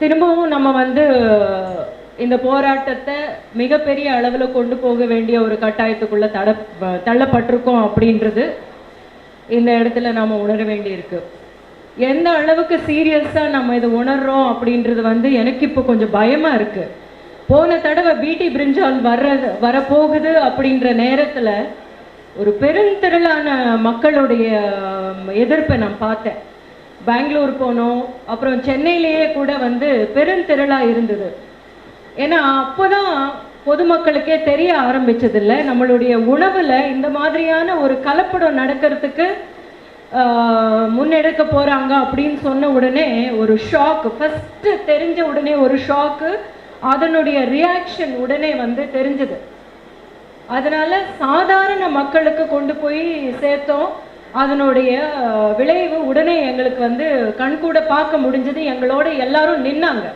திரும்பவும் நம்ம வந்து இந்த போராட்டத்தை மிகப்பெரிய அளவில் கொண்டு போக வேண்டிய ஒரு கட்டாயத்துக்குள்ள தட தள்ளப்பட்டிருக்கோம் அப்படின்றது இந்த இடத்துல நாம் உணர வேண்டியிருக்கு. எந்த அளவுக்கு சீரியஸாக நம்ம இதை உணர்றோம் அப்படின்றது வந்து எனக்கு இப்போ கொஞ்சம் பயமாக இருக்குது போன தடவை பிடி பிரிஞ்சால் வர்றது வரப்போகுது அப்படின்ற நேரத்தில் ஒரு பெருந்திரளான மக்களுடைய எதிர்ப்பை நான் பார்த்தேன். பெங்களூர் போனோம். அப்புறம் சென்னையிலேயே கூட வந்து பெருந்திரளாக இருந்தது. ஏன்னா அப்போதான் பொதுமக்களுக்கே தெரிய ஆரம்பிச்சதில்ல. நம்மளுடைய உணவில் இந்த மாதிரியான ஒரு கலப்படம் நடக்கிறதுக்கு முன்னெடுக்க போகிறாங்க அப்படின்னு சொன்ன உடனே ஒரு ஷாக்கு ஃபஸ்ட்டு தெரிஞ்ச உடனே ஒரு ஷாக்கு அதனுடைய ரியாக்ஷன் உடனே வந்து தெரிஞ்சது. அதனால் சாதாரண மக்களுக்கு கொண்டு போய் சேர்த்தோம். அதனுடைய விளைவு உடனே எங்களுக்கு வந்து கண்கூட பார்க்க முடிஞ்சது. எங்களோட எல்லாரும் நின்னாங்க.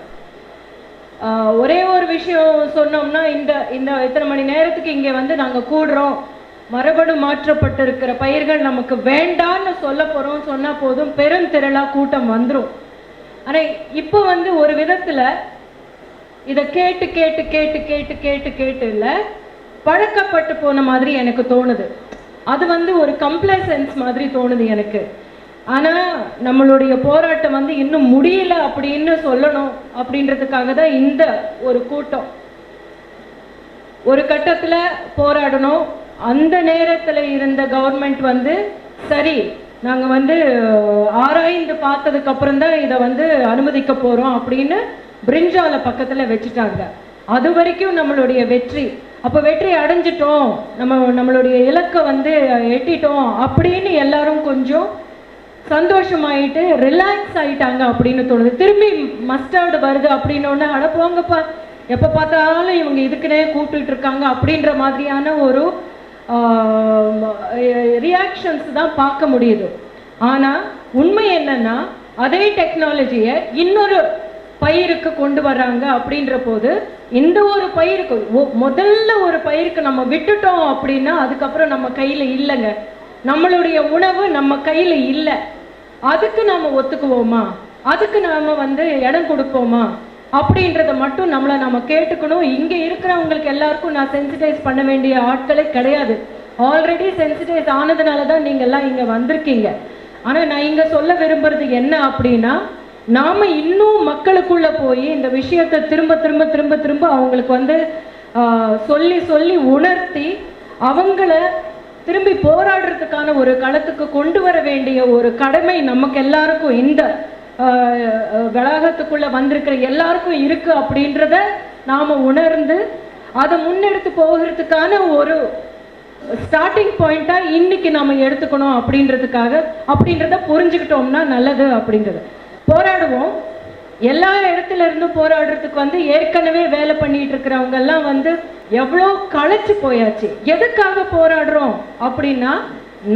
ஆஹ், ஒரே ஒரு விஷயம் சொன்னோம்னா இந்த இந்த இத்தனை மணி நேரத்துக்கு இங்க வந்து நாங்க கூடுறோம். மரபணு மாற்றப்பட்டிருக்கிற பயிர்கள் நமக்கு வேண்டான்னு சொல்ல போறோம். சொன்னா போதும். பெருந்திரளா கூட்டம் வந்துரும். ஆனால் இப்போ வந்து ஒரு விதத்துல இதை கேட்டு கேட்டு கேட்டு கேட்டு கேட்டு கேட்டு இல்லை பழக்கப்பட்டு போன மாதிரி எனக்கு தோணுது. அது வந்து ஒரு கம்ப்ளசன்ஸ் மாதிரி தோணுது எனக்கு. ஆனா நம்மளுடைய போராட்டம் வந்து இன்னும் முடியல அப்படின்னு சொல்லணும் அப்படின்றதுக்காக தான் இந்த ஒரு கூட்டம். ஒரு கட்டத்தில் போராடணும். அந்த நேரத்தில் இருந்த கவர்மெண்ட் வந்து சரி நாங்கள் வந்து ஆராய்ந்து பார்த்ததுக்கு அப்புறம் தான் இதை வந்து அனுமதிக்க போறோம் அப்படின்னு பிரிஞ்சால பக்கத்தில் வச்சுட்டாங்க. அது வரைக்கும் நம்மளுடைய வெற்றி. அப்போ வெற்றி அடைஞ்சிட்டோம். நம்ம நம்மளுடைய இலக்கை வந்து எட்டிட்டோம். அப்படின்னு எல்லாரும் கொஞ்சம் சந்தோஷமாயிட்டு ரிலாக்ஸ் ஆயிட்டாங்க அப்படின்னு தோணுது. திரும்பி மஸ்டர்டு வருது அப்படின்னு அட போங்கப்பா. எப்போ பார்த்தாலும் இவங்க இதுக்குனே கூப்பிட்டுட்டு இருக்காங்க அப்படின்ற மாதிரியான ஒரு ரியாக்ஷன்ஸ் தான் பார்க்க முடியுது. ஆனால் உண்மை என்னன்னா அதே டெக்னாலஜியை இன்னொரு பயிருக்கு கொண்டு வராங்க அப்படின்ற போது இந்த ஒரு பயிருக்கு முதல்ல ஒரு பயிருக்கு நம்ம விட்டுட்டோம் அப்படின்னா அதுக்கப்புறம் நம்ம கையில் இல்லைங்க. நம்மளுடைய உணவு நம்ம கையில் இல்லை. அதுக்கு நாம் ஒத்துக்குவோமா? அதுக்கு நாம் வந்து இடம் கொடுப்போமா? அப்படின்றத மட்டும் நம்மளை நம்ம கேட்டுக்கணும். இங்கே இருக்கிறவங்களுக்கு எல்லாருக்கும் நான் சென்சிடைஸ் பண்ண வேண்டிய ஆட்களே கிடையாது. ஆல்ரெடி சென்சிடைஸ் ஆனதுனால தான் நீங்கள்லாம் எல்லாம் வந்திருக்கீங்க. ஆனால் நான் இங்கே சொல்ல விரும்புறது என்ன அப்படின்னா நாம இன்னும் மக்களுக்குள்ள போய் இந்த விஷயத்தை திரும்ப திரும்ப திரும்ப திரும்ப அவங்களுக்கு வந்து ஆஹ், சொல்லி சொல்லி உணர்த்தி அவங்கள திரும்பி போராடுறதுக்கான ஒரு களத்துக்கு கொண்டு வர வேண்டிய ஒரு கடமை நமக்கு எல்லாருக்கும் இந்த ஆஹ், வளாகத்துக்குள்ள வந்திருக்கிற எல்லாருக்கும் இருக்கு அப்படின்றத நாம உணர்ந்து அதை முன்னெடுத்து போகிறதுக்கான ஒரு ஸ்டார்டிங் பாயிண்டா இன்னைக்கு நாம எடுத்துக்கணும் அப்படின்றதுக்காக அப்படின்றத புரிஞ்சுக்கிட்டோம்னா நல்லது அப்படின்றது. போராடுவோம். எல்லா இடத்துல இருந்தும் போராடுறதுக்கு வந்து ஏற்கனவே வேலை பண்ணிட்டு இருக்கிறவங்க எல்லாம் வந்து எவ்வளோ களைச்சு போயாச்சு. எதுக்காக போராடுறோம்? அப்படின்னா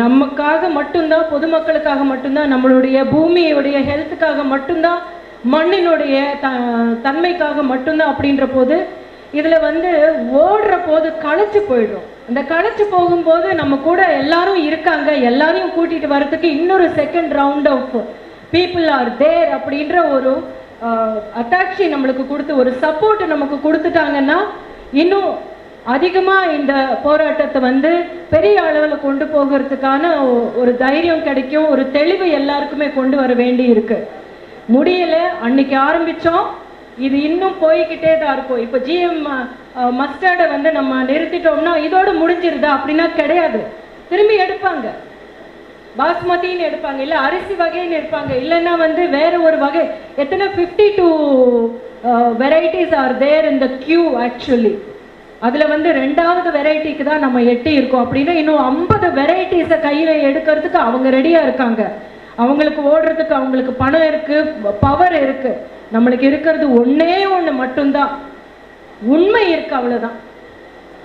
நமக்காக மட்டும்தான் பொதுமக்களுக்காக மட்டும்தான் நம்மளுடைய பூமியுடைய ஹெல்த்துக்காக மட்டும்தான் மண்ணினுடைய த தன்மைக்காக மட்டும்தான் அப்படின்ற போது இதில் வந்து ஓடுற போது களைச்சு போயிடும் இந்த களைச்சு போகும்போது நம்ம கூட எல்லாரும் இருக்காங்க. எல்லாரையும் கூட்டிகிட்டு வர்றதுக்கு இன்னொரு second round of people are there அப்படின்ற ஒரு அட்டாட்சி நம்மளுக்கு கொடுத்து ஒரு சப்போர்ட் நமக்கு கொடுத்துட்டாங்கன்னா இன்னும் அதிகமாக இந்த போராட்டத்தை வந்து பெரிய அளவில் கொண்டு போகிறதுக்கான ஒரு தைரியம் கிடைக்கும் ஒரு தெளிவு எல்லாருக்குமே கொண்டு வர வேண்டி இருக்கு. முடியல அன்னைக்கு ஆரம்பித்தோம் இது இன்னும் போய்கிட்டே தான் இருக்கும். இப்போ ஜிஎம் மஸ்டர்டை வந்து நம்ம நிறுத்திட்டோம்னா இதோடு முடிஞ்சிருதா அப்படின்னா கிடையாது. திரும்பி எடுப்பாங்க. பாஸ்மதின்னு எடுப்பாங்க இல்லை அரிசி வகைன்னு எடுப்பாங்க இல்லைன்னா வந்து வேற ஒரு வகை. எத்தனை? Fifty two varieties are there இந்த கியூ ஆக்சுவலி அதில் வந்து ரெண்டாவது வெரைட்டிக்கு தான் நம்ம எட்டி இருக்கோம். அப்படின்னா இன்னும் ஐம்பது வெரைட்டிஸை கையில் எடுக்கிறதுக்கு அவங்க ரெடியாக இருக்காங்க. அவங்களுக்கு ஓடுறதுக்கு அவங்களுக்கு பணம் இருக்குது பவர் இருக்குது நம்மளுக்கு இருக்கிறது ஒன்றே ஒன்று மட்டும்தான். உண்மை இருக்கு அவ்வளோதான்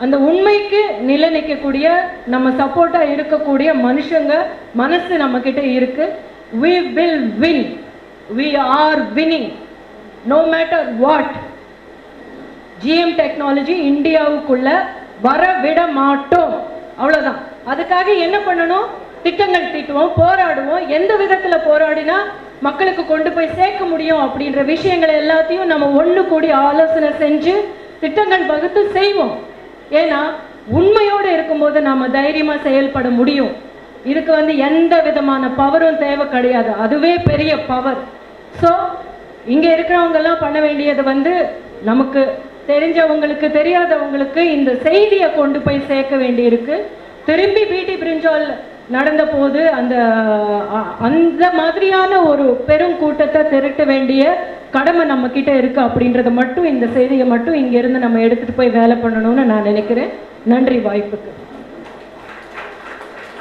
அந்த உண்மைக்கு நிலைநிற்கக்கூடிய நம்ம சப்போர்ட்டாக இருக்கக்கூடிய மனுஷங்க மனசு நம்ம கிட்ட இருக்கு we will win we are winning no matter what GM technology இந்தியாவுக்குள்ள வர விட மாட்டோம். அவ்வளோதான் அதுக்காக என்ன பண்ணணும்? திட்டங்கள் தீட்டுவோம் போராடுவோம். எந்த விதத்தில் போராடினா மக்களுக்கு கொண்டு போய் சேர்க்க முடியும் அப்படின்ற விஷயங்களை எல்லாத்தையும் நம்ம ஒன்று கூடி ஆலோசனை செஞ்சு திட்டங்கள் வகுத்து செய்வோம். ஏன்னா உண்மையோடு இருக்கும்போது நாம் தைரியமாக செயல்பட முடியும். இதுக்கு வந்து எந்த விதமான பவரும் தேவை கிடையாது. அதுவே பெரிய பவர் ஸோ இங்கே இருக்கிறவங்கெல்லாம் பண்ண வேண்டியது வந்து நமக்கு தெரிஞ்சவங்களுக்கு தெரியாதவங்களுக்கு இந்த செய்தியை கொண்டு போய் சேர்க்க வேண்டியிருக்கு. திரும்பி பிடி பிரிஞ்சால் நடந்த போது அந்த அந்த மாதிரியான ஒரு பெரும் கூட்டத்தை திரட்ட வேண்டிய கடமை நம்ம கிட்ட இருக்கு அப்படின்றத மட்டும் இந்த செய்தியை மட்டும் இங்க இருந்து நம்ம எடுத்துட்டு போய் வேலை பண்ணணும்னு நான் நினைக்கிறேன். நன்றி வாய்ப்புக்கு.